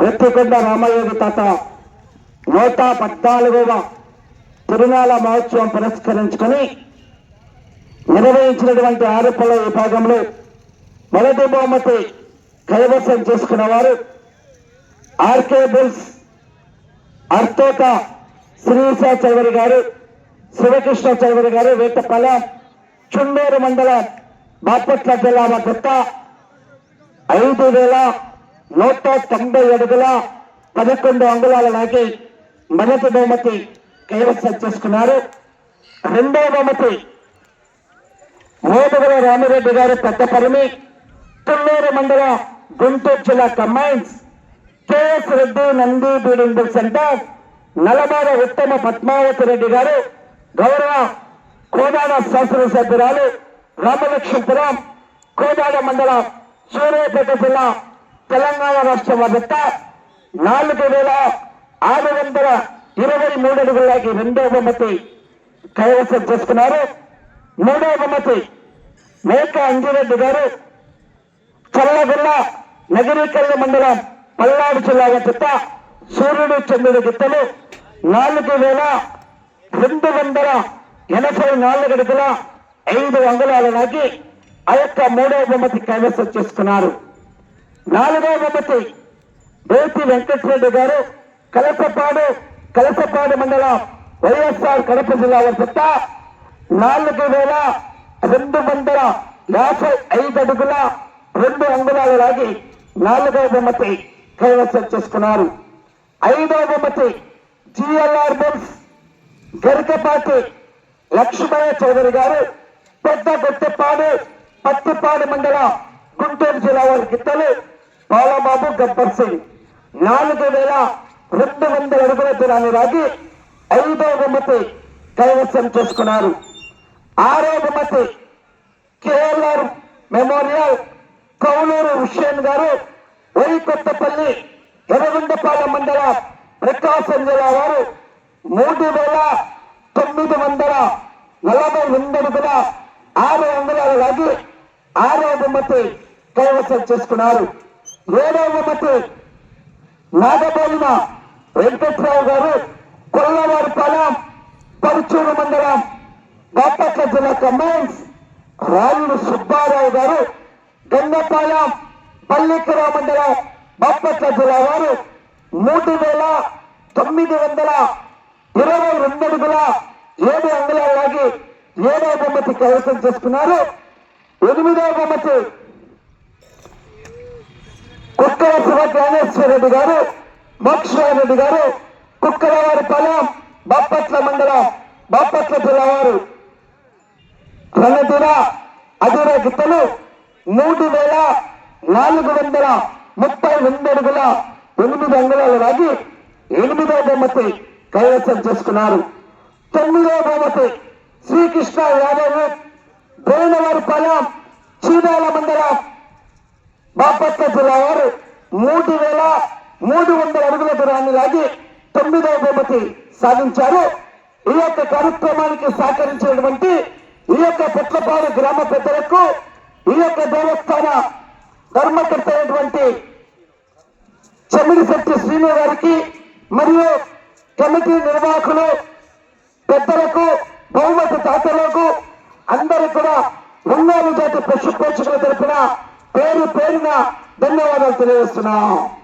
గొత్తికొండ రామయోగి తాత నూట పద్నాలుగవ తిరునాళ మహోత్సవం పురస్కరించుకొని నిర్వహించినటువంటి ఆరోపణల విభాగంలో మొదటి బహుమతి కైవసం చేసుకున్న వారు ఆర్కే బుల్స్ అర్తోట శ్రీశ చౌదరి గారు శివకృష్ణ చౌదరి గారు వేటపల్లె చుండూరు మండలం బాపట్ల జిల్లా వద్ద ఐదు వేల నూట తొంభై అడుగుల పదకొండు అంగుళాల నాకి మొదటి బహుమతి కైవసం చేసుకున్నారు. రెండవ బహుమతి మోదుగుల రామిరెడ్డి గారు పెద్దపరిమి తుమ్మూరు మండల గుంటూరు జిల్లా commands KS Reddy Nandi breeding centre నలభార ఉత్తమ పద్మావతి రెడ్డి గారు గౌరవ కోదాడ శాసనసభ్యురాలు రామలక్ష్మీపురం కోదాడ మండలం సూర్యాపేట జిల్లా తెలంగాణ రాష్ట్రం వద్ద నాలుగు వేల ఆరు వందల ఇరవై మూడు అడుగులకి రెండో బహుమతి కైవసం చేసుకున్నారు. మూడో బహుమతి మేక అంజిరెడ్డి గారు చల్లగుల్ల నగరీకరణ మండలం పల్నాడు జిల్లాగా చెత్త సూర్యుడు చంద్రుడి గిత్తలు నాలుగు వేల రెండు వందల ఎనభై నాలుగు అడుగుల ఐదు అంగుళాల నాకి ఆ యొక్క మూడో బహుమతి కైవసం చేసుకున్నారు. నాలుగో బహుమతి బేతి వెంకటరెడ్డి గారు కలసపాడు కలసపాడు మండలం వైఎస్ఆర్ కడప జిల్లా వద్ద నాలుగు వేల రెండు వందల యాభై ఐదు అడుగుల రెండు అంగుళాలు లాగి నాలుగవ బొమ్మతి కైవసం చేసుకున్నారు. ఐదవ బొమ్మతి జిఎల్ఆర్ బెల్స్ గరికపాటి లక్ష్మయ్య చౌదరి గారు పెద్ద గుట్టపాడు పత్తిపాడు మండలం గుంటూరు జిల్లా వారికి గిత్తలు బాలబాబు గబ్బర్ సింగ్. నాలుగు వేల రెండు వందల అడుగుల దూరాన్ని రాగి ఐదో బహుమతి కైవసం చేసుకున్నారు. ఆరో బహుమతి కేఎల్ఆర్ మెమోరియల్ కౌలూరు హుషేన్ గారు కొత్తపల్లి ఎర్రగొండపాలెం మండల ప్రకాశం జిల్లా వారు మూడు వేల తొమ్మిది వందల నలభై ఎనిమిది అడుగుల ఆరు వందల లాగి ఆరో బొమ్మతి కైవసం చేసుకున్నారు. ఏదో ఒకటి నాగబోలిన వెంకట్రావు గారు కొల్లవారిపాలెం పరుచూరు మండలం బాపట్ల జిల్లా కమాండ్స్ రాయుడు సుబ్బారావు గారు గంగపాలెం పల్లికర మండలం బాపట్ల జిల్లా వారు మూడు వేల తొమ్మిది వందల ఇరవై రెండు అడుగుల ఏడు అంగుళాల లాగి ఏడో బొమ్మతి కైవసం చేసుకున్నారు. ఎనిమిదో బొమ్మతి కుక్కల శివ జ్ఞానేశ్వర రెడ్డి గారు మోక్షరెడ్డి గారు కుక్కలవారి పొలం బాపట్ల మండలం బాపట్ల జిల్లావారు వారు. రణదిన గిత్తలు మూడు వేల నాలుగు వందల ముప్పై రెండు అడుగుల ఎనిమిది అంగుళాలు రాగి ఎనిమిదో బహుమతి కైవసం చేసుకున్నారు. తొమ్మిదో బహుమతి శ్రీకృష్ణ యాదవ్ బోయినవారి పొలం చీనాల మండలం బాపట్ల జిల్లా వారు మూడు వేల మూడు వందల అడుగుల దూరాన్ని లాగి తొమ్మిదవ బహుమతి సాధించారు. ఈ యొక్క కార్యక్రమానికి సహకరించినటువంటి ఈ యొక్క పెట్లపాడు గ్రామ పెద్దలకు ఈ యొక్క దేవస్థాన ధర్మకర్త అయినటువంటి చెమిడిశెట్టి శ్రీను గారికి మరియు కమిటీ నిర్వాహకులు పెద్దలకు బహుమతి దాతలకు అందరూ కూడా ఒంగోలు జాతి పశు తరపున పేరు పేరున ధన్యవాదాలు తెలియజేస్తున్నాం.